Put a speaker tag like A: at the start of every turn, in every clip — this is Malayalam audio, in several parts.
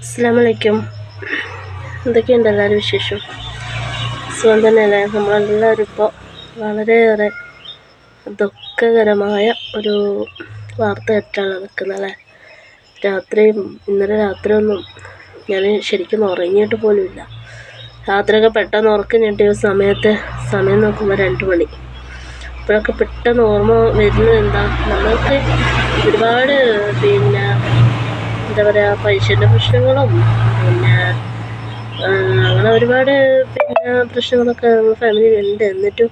A: അസ്സാമലൈക്കും എന്തൊക്കെയുണ്ട് എല്ലാവരും വിശേഷം? സുഖം തന്നെയല്ലേ നമ്മളെല്ലാവരും ഇപ്പോൾ വളരെയേറെ ദുഃഖകരമായ ഒരു വാർത്ത കേട്ടാണ് നിൽക്കുന്നത് അല്ലേ? രാത്രിയും ഇന്നലെ രാത്രിയൊന്നും ഞാൻ ശരിക്കും ഉറങ്ങിയിട്ട് പോലുമില്ല രാത്രിയൊക്കെ പെട്ടെന്ന് ഉറക്കം ഞെട്ടിയ സമയത്ത് സമയം നോക്കുമ്പോൾ രണ്ട് മണി. അപ്പോഴൊക്കെ പെട്ടെന്ന് ഓർമ്മ വരുന്നത് എന്താ? നമ്മൾക്ക് ഒരുപാട് പിന്നെ എന്താ പറയുക പൈസേന്റെ പ്രശ്നങ്ങളും പിന്നെ അങ്ങനെ ഒരുപാട് പിന്നെ പ്രശ്നങ്ങളൊക്കെ നമ്മുടെ ഫാമിലിയിലുണ്ട് എന്നിട്ടും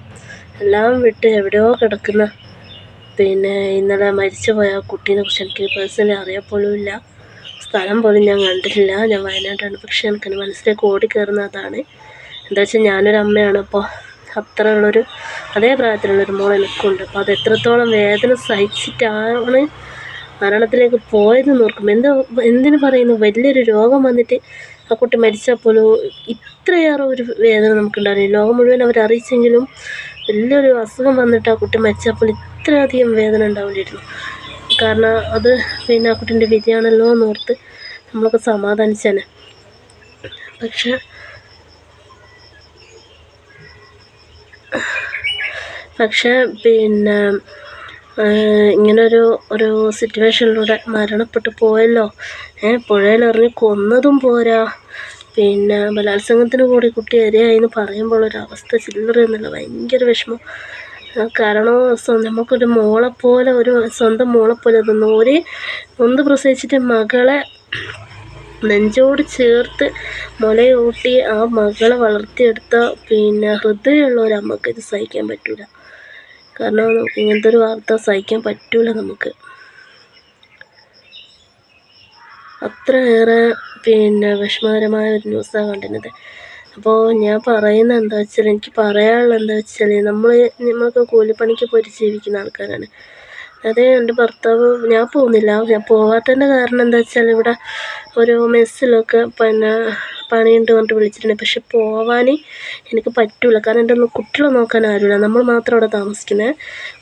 A: എല്ലാം വിട്ട് എവിടെയോ കിടക്കുന്ന പിന്നെ ഇന്നലെ മരിച്ചു പോയ കുട്ടീനെ കുറിച്ച് എനിക്ക് പേഴ്സണലി അറിയപ്പോലും ഇല്ല. സ്ഥലം പോലും ഞാൻ കണ്ടിട്ടില്ല. ഞാൻ വയനാട്ടാണ് പക്ഷെ എനിക്കെന്റെ മനസ്സിലേക്ക് ഓടിക്കയറുന്ന അതാണ്. എന്താ വെച്ചാൽ ഞാനൊരു അമ്മയാണ്. അപ്പോൾ അത്ര ഉള്ളൊരു അതേ പ്രായത്തിലുള്ളൊരു മോൾ എനിക്കുണ്ട്. അപ്പോൾ അത് എത്രത്തോളം വേദന സഹിച്ചിട്ടാണ് മരണത്തിലേക്ക് പോയതെന്ന് ഓർക്കും എന്താ എന്തിനു പറയുന്നു? വലിയൊരു രോഗം വന്നിട്ട് ആ കുട്ടി മരിച്ചാൽ പോലും ഇത്രയേറെ ഒരു വേദന നമുക്കുണ്ടാവില്ല ലോകം മുഴുവൻ അവരറിയിച്ചെങ്കിലും വലിയൊരു അസുഖം വന്നിട്ട് ആ കുട്ടി മരിച്ചാൽ പോലും ഇത്രയധികം വേദന ഉണ്ടാവില്ലായിരുന്നു കാരണം അത് പിന്നെ ആ കുട്ടീന്റെ വിധിയാണല്ലോ എന്നോർത്ത് നമ്മളൊക്കെ സമാധാനിച്ചേനെ. പക്ഷെ പക്ഷേ പിന്നെ ഇങ്ങനൊരു ഒരു സിറ്റുവേഷനിലൂടെ മരണപ്പെട്ടു പോയല്ലോ. ഏ പുഴയിലെറിഞ്ഞ് കൊന്നതും പോരാ. പിന്നെ ബലാത്സംഗത്തിന് കൂടി കുട്ടി ഇരയായി എന്ന് പറയുമ്പോൾ ഒരു അവസ്ഥ എന്നുള്ള ഭയങ്കര വിഷമം. കാരണം നമുക്കൊരു മോളെപ്പോലെ ഒരു സ്വന്തം മോളെപ്പോലെ അത് നൂരി നൊന്ത് പ്രസവിച്ചിട്ട് മകളെ നെഞ്ചോട് ചേർത്ത് മുലയൂട്ടി ആ മകളെ വളർത്തിയെടുത്ത പിന്നെ ഹൃദയമുള്ള ഒരു അമ്മയ്ക്ക് ഇത് സഹിക്കാൻ പറ്റൂല. കാരണം ഇങ്ങനത്തെ ഒരു വാർത്ത സഹിക്കാൻ പറ്റൂല നമുക്ക്. അത്രയേറെ പിന്നെ വിഷമകരമായ ഒരു ന്യൂസാണ് കണ്ടിരുന്നത്. അപ്പോൾ ഞാൻ പറയുന്നത് എന്താ വെച്ചാൽ എനിക്ക് പറയാനുള്ള എന്താ വെച്ചാൽ നമ്മൾ നമ്മളൊക്കെ കൂലിപ്പണിക്ക് പോയിട്ട് ജീവിക്കുന്ന ആൾക്കാരാണ്. അതെ എന്റെ ഭർത്താവ് ഞാൻ പോകുന്നില്ല. ഞാൻ പോവാത്തതിന്റെ കാരണം എന്താ വെച്ചാൽ ഇവിടെ ഒരു മെസ്സിലൊക്കെ പിന്നെ പണിയുണ്ട് പറഞ്ഞിട്ട് വിളിച്ചിട്ടുണ്ട്. പക്ഷെ പോവാൻ എനിക്ക് പറ്റില്ല കാരണം എന്റെ ഒന്നും കുട്ടികളെ നോക്കാൻ ആരുമില്ല. നമ്മൾ മാത്രം അവിടെ താമസിക്കുന്നത്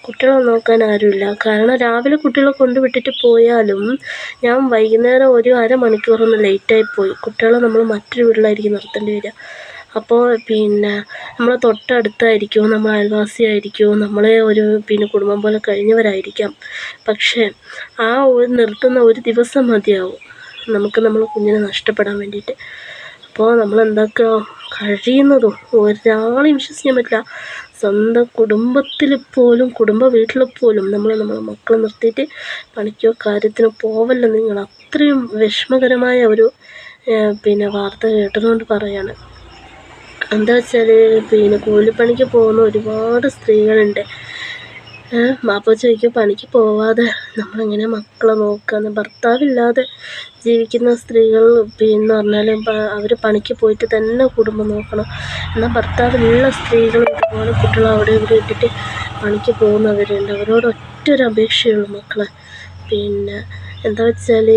A: കുട്ടികളെ നോക്കാൻ ആരുമില്ല. കാരണം രാവിലെ കുട്ടികളെ കൊണ്ടുവിട്ടിട്ട് പോയാലും ഞാൻ വൈകുന്നേരം ഒരു അരമണിക്കൂറൊന്ന് ലേറ്റായി പോയി. കുട്ടികളെ നമ്മൾ മറ്റൊരു വീട്ടിലായിരിക്കും നിർത്തേണ്ടി വരിക. അപ്പോൾ പിന്നെ നമ്മളെ തൊട്ടടുത്തായിരിക്കും നമ്മൾ അയൽവാസിയായിരിക്കും നമ്മളെ ഒരു പിന്നെ കുടുംബം പോലെ കഴിഞ്ഞവരായിരിക്കാം. പക്ഷേ ആ ഒരു നിർത്തുന്ന ഒരു ദിവസം മതിയാവും. നമുക്ക് നമ്മൾ കുഞ്ഞിനെ നഷ്ടപ്പെടാൻ വേണ്ടിയിട്ട്. അപ്പോൾ നമ്മൾ എന്താക്കുക കഴിയുന്നതും ഒരാളെയും വിശ്വസിക്കാൻ പറ്റില്ല. സ്വന്തം കുടുംബത്തിൽ പോലും കുടുംബ വീട്ടിൽ പോലും നമ്മൾ നമ്മളെ മക്കളെ നിർത്തിയിട്ട് പണിക്കോ കാര്യത്തിനോ പോവല്ല. നിങ്ങൾ അത്രയും വിഷമകരമായ ഒരു പിന്നെ വാർത്ത കേട്ടതുകൊണ്ട് പറയാണ്. എന്താ വെച്ചാൽ പിന്നെ കൂലിപ്പണിക്ക് പോകുന്ന ഒരുപാട് സ്ത്രീകളുണ്ട്. മാപ്പ ചോദിക്കും പണിക്ക് പോവാതെ നമ്മളെങ്ങനെ മക്കളെ നോക്കാന്ന്. ഭർത്താവില്ലാതെ ജീവിക്കുന്ന സ്ത്രീകൾ പിന്നെ പറഞ്ഞാൽ അവർ പണിക്ക് പോയിട്ട് തന്നെ കുടുംബം നോക്കണം. എന്നാൽ ഭർത്താവിലുള്ള സ്ത്രീകൾ ഇതുപോലെ കുട്ടികൾ അവിടെ ഇവിടെ ഇട്ടിട്ട് പണിക്ക് പോകുന്നവരുണ്ട്. അവരോട് ഒറ്റ ഒരു അപേക്ഷയുള്ളൂ മക്കളെ. പിന്നെ എന്താ വെച്ചാൽ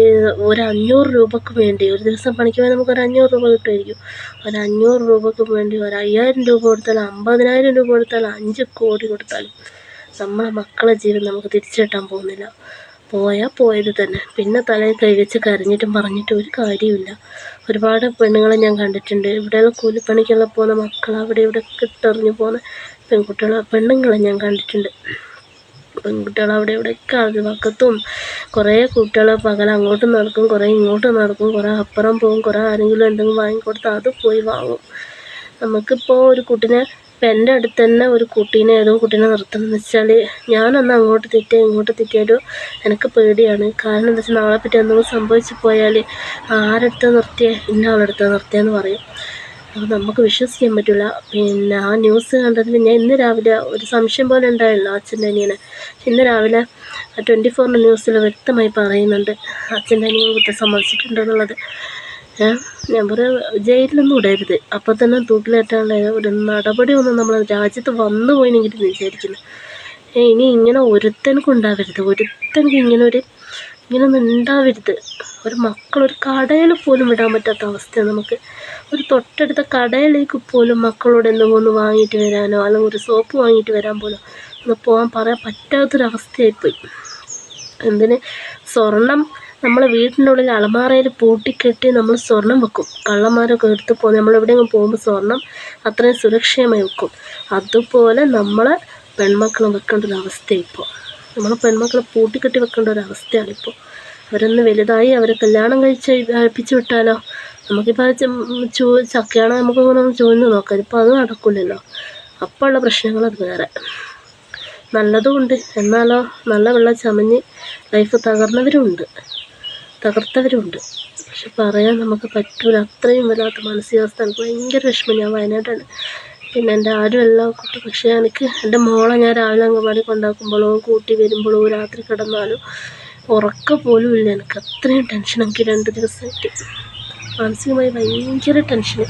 A: ഒരു അഞ്ഞൂറ് രൂപക്ക് വേണ്ടി ഒരു ദിവസം പണിക്ക് പോയാൽ നമുക്ക് ഒരു അഞ്ഞൂറ് രൂപ കിട്ടുമായിരിക്കും. ഒരു അഞ്ഞൂറ് രൂപക്ക് വേണ്ടി ഒരു അയ്യായിരം രൂപ കൊടുത്താൽ അമ്പതിനായിരം രൂപ കൊടുത്താൽ അഞ്ച് കോടി കൊടുത്താലും നമ്മളെ മക്കളെ ജീവൻ നമുക്ക് തിരിച്ചു കിട്ടാൻ പോകുന്നില്ല. പോയാൽ പോയത് തന്നെ. പിന്നെ തലയിൽ കൈവച്ച് കരഞ്ഞിട്ടും പറഞ്ഞിട്ടും ഒരു കാര്യമില്ല ഒരുപാട് പെണ്ണുങ്ങളെ ഞാൻ കണ്ടിട്ടുണ്ട്. ഇവിടെയുള്ള കൂലിപ്പണിക്കെല്ലാം പോകുന്ന മക്കൾ അവിടെ ഇവിടെ കിട്ടറിഞ്ഞു പോകുന്ന പെൺകുട്ടികളെ പെണ്ണുങ്ങളെ ഞാൻ കണ്ടിട്ടുണ്ട്. പെൺകുട്ടികൾ അവിടെ ഇവിടെയൊക്കെ അയൽവക്കത്തും കുറേ കുട്ടികൾ പകൽ അങ്ങോട്ടും നടക്കും കുറേ ഇങ്ങോട്ടും നടക്കും കുറേ അപ്പുറം പോകും കുറേ ആരെങ്കിലും എന്തെങ്കിലും വാങ്ങിക്കൊടുത്താൽ അത് പോയി വാങ്ങും. നമുക്കിപ്പോൾ ഒരു കുട്ടീനെ ഇപ്പം എന്റെ അടുത്ത് തന്നെ ഒരു കുട്ടീനെ ഏതോ കുട്ടീനെ നിർത്തണമെന്ന് വെച്ചാൽ ഞാനൊന്ന് അങ്ങോട്ട് തെറ്റിയ ഇങ്ങോട്ട് തെറ്റിയാലോ എനിക്ക് പേടിയാണ്. കാരണം എന്താ വെച്ചാൽ നാളെ പറ്റി എന്തെങ്കിലും സംഭവിച്ചു പോയാൽ ആരെടുത്ത് നിർത്തിയേ? ഇന്ന ആളെടുത്ത് നിർത്തിയെന്ന് പറയും. അപ്പോൾ നമുക്ക് വിശ്വസിക്കാൻ പറ്റില്ല പിന്നെ ആ ന്യൂസ് കണ്ടതിൽ ഞാൻ ഇന്ന് രാവിലെ ഒരു സംശയം പോലെ ഉണ്ടായല്ലോ അച്ഛന്റെ അനിയനെ. ഇന്ന് രാവിലെ ട്വന്റി ഫോറിന്റെ ന്യൂസിൽ വ്യക്തമായി പറയുന്നുണ്ട് അച്ഛന്റെ അനിയൻ കുറ്റം സമ്മതിച്ചിട്ടുണ്ടെന്നുള്ളത്. ഞാൻ പറയാം ജയിലിലൊന്നും ഇടരുത്. അപ്പം തന്നെ തൂക്കിലേറ്റാനുള്ള ഒരു നടപടി ഒന്നും നമ്മൾ രാജ്യത്ത് വന്നു പോയിനെങ്കിൽ വിചാരിക്കുന്നു ഇനി ഇങ്ങനെ ഒരുത്തനക്കും ഉണ്ടാവരുത്. ഒരുത്തനക്ക് ഇങ്ങനെ ഒരു ഇങ്ങനൊന്നും ഉണ്ടാവരുത്. ഒരു മക്കളൊരു കടയിൽ പോലും വിടാൻ പറ്റാത്ത അവസ്ഥയാണ് നമുക്ക്. ഒരു തൊട്ടടുത്ത കടയിലേക്ക് പോലും മക്കളോട് എന്തെങ്കിലും വാങ്ങിയിട്ട് വരാനോ അല്ലെങ്കിൽ ഒരു സോപ്പ് വാങ്ങിയിട്ട് വരാൻ പോലും ഒന്ന് പോകാൻ പറയാൻ പറ്റാത്തൊരവസ്ഥയായിപ്പോയി. എന്തിന്? സ്വർണം നമ്മളെ വീട്ടിന്റെ ഉള്ളിൽ അലമാറയിൽ പൂട്ടിക്കെട്ടി നമ്മൾ സ്വർണം വെക്കും. കള്ളന്മാരൊക്കെ എടുത്ത് പോകും നമ്മൾ എവിടെയെങ്കിലും പോകുമ്പോൾ സ്വർണം അത്രയും സുരക്ഷിതമായി വെക്കും. അതുപോലെ നമ്മൾ പെൺമക്കളെ വെക്കേണ്ട ഒരു അവസ്ഥ ഇപ്പോൾ നമ്മൾ പെൺമക്കളെ പൂട്ടിക്കെട്ടി വെക്കേണ്ട ഒരു അവസ്ഥയാണ് ഇപ്പോൾ അവരൊന്ന് വലുതായി അവരെ കല്യാണം കഴിച്ച് കഴിപ്പിച്ച് വിട്ടാലോ? നമുക്കിപ്പോൾ ചോ ചക്കയാണ് നമുക്കിങ്ങനെ ചോദിച്ചു നോക്കാം. ഇപ്പോൾ അത് നടക്കില്ലല്ലോ അപ്പോൾ ഉള്ള പ്രശ്നങ്ങൾ അത് വേറെ. നല്ലതും ഉണ്ട്. എന്നാലോ നല്ല വെള്ളം ചമഞ്ഞ് ലൈഫ് തകർന്നവരുമുണ്ട് തകർത്തവരുമുണ്ട് പക്ഷെ പറയാൻ നമുക്ക് പറ്റൂല. അത്രയും വല്ലാത്ത മാനസികാവസ്ഥ. എനിക്ക് ഭയങ്കര വിഷമം. ഞാൻ വയനാട്ടാണ് പിന്നെ എന്റെ ആരും എല്ലാം കുട്ടി. പക്ഷേ എനിക്ക് എന്റെ മോളെ ഞാൻ രാവിലെ അംഗൻവാടി കൊണ്ടാക്കുമ്പോഴോ കൂട്ടി വരുമ്പോഴോ രാത്രി കിടന്നാലും ഉറക്കം പോലും ഇല്ല. എനിക്ക് അത്രയും ടെൻഷൻ എനിക്ക് രണ്ട് ദിവസമായിട്ട്. മാനസികമായി ഭയങ്കര ടെൻഷൻ